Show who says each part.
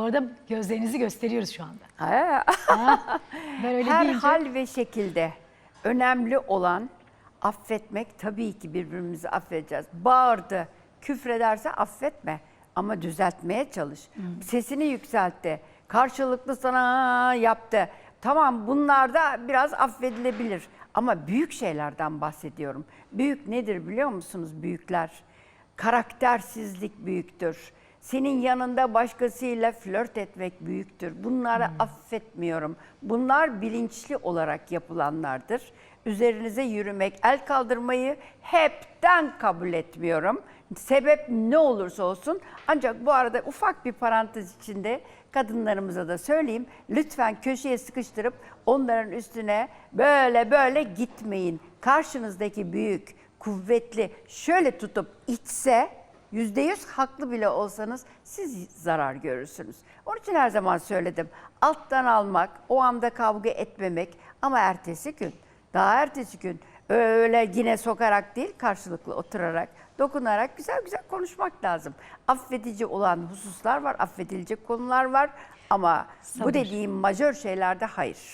Speaker 1: Bu arada gözlerinizi gösteriyoruz şu anda.
Speaker 2: Ha,
Speaker 1: Ben öyle
Speaker 2: Her
Speaker 1: deyince
Speaker 2: hal ve şekilde önemli olan affetmek. Tabii ki birbirimizi affedeceğiz. Bağırdı, küfrederse affetme ama düzeltmeye çalış. Sesini yükseltti. Karşılıklı sana yaptı. Tamam bunlar da biraz affedilebilir. Ama büyük şeylerden bahsediyorum. Büyük nedir biliyor musunuz büyükler? Karaktersizlik büyüktür. Senin yanında başkasıyla flört etmek büyüktür. Bunları affetmiyorum. Bunlar bilinçli olarak yapılanlardır. Üzerinize yürümek, el kaldırmayı hepten kabul etmiyorum. Sebep ne olursa olsun. Ancak bu arada ufak bir parantez içinde kadınlarımıza da söyleyeyim. Lütfen köşeye sıkıştırıp onların üstüne böyle böyle gitmeyin. Karşınızdaki büyük, kuvvetli şöyle tutup içse Yüzde yüz haklı bile olsanız siz zarar görürsünüz. Onun için her zaman söyledim. Alttan almak, o anda kavga etmemek ama ertesi gün, daha ertesi gün öyle yine sokarak değil karşılıklı oturarak, dokunarak güzel güzel konuşmak lazım. Affedici olan hususlar var, affedilecek konular var ama
Speaker 1: Sabır.
Speaker 2: bu dediğim majör şeylerde hayır.